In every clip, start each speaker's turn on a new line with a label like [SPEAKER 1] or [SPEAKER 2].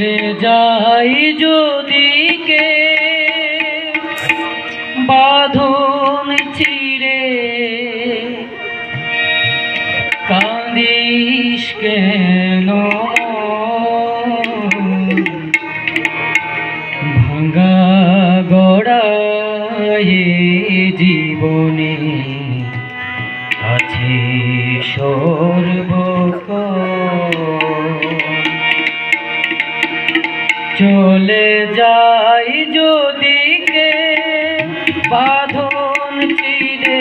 [SPEAKER 1] ভুলে যাই যদি কে। বাঁধন চিরে কাঁদিস কেন? চলে যাই যদি কে বাঁধন চিরে।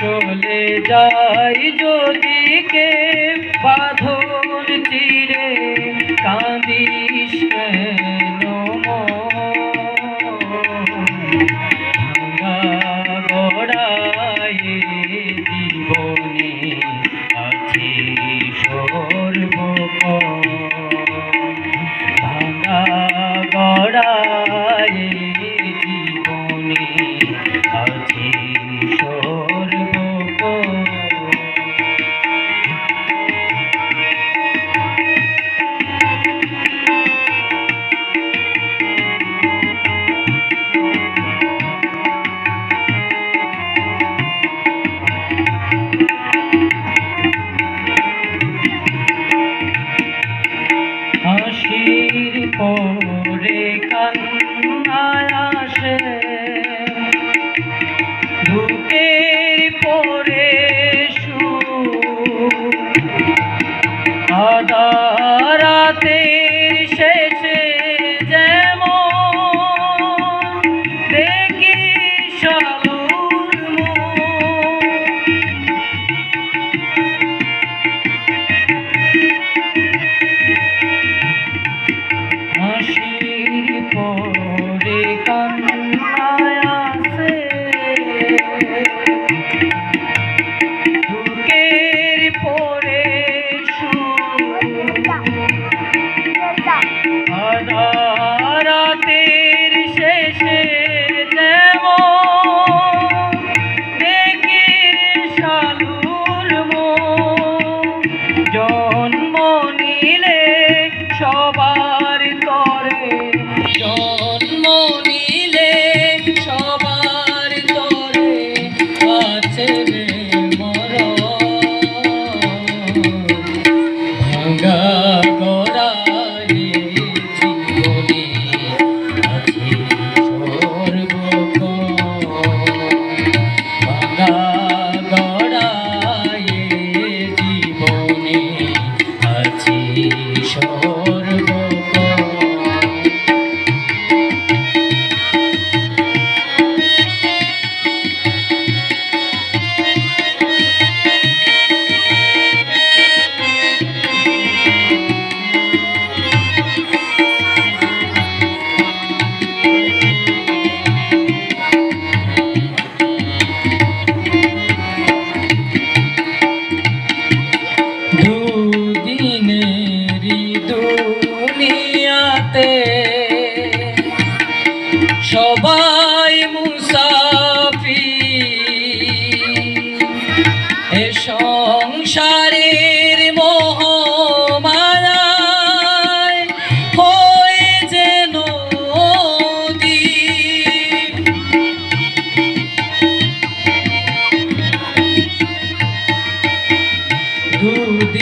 [SPEAKER 1] চলে যাই যদি কে বাঁধন চিরে। কান করে কান্নায় আসে। দুঃখের পরে সু আদা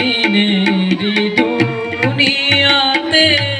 [SPEAKER 1] ni a.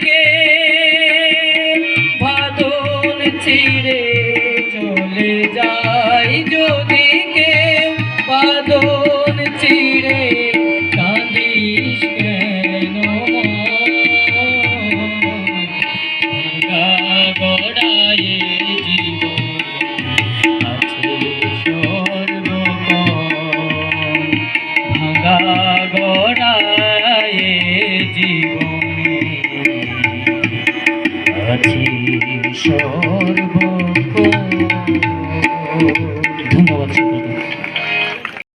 [SPEAKER 1] বাদন চিরে কাঁদিস কেন গড়ায় জীবন আছে সর্বক্ষণ ভাঙা গড়ায় জীবনে। আছি সর্বক্ষণ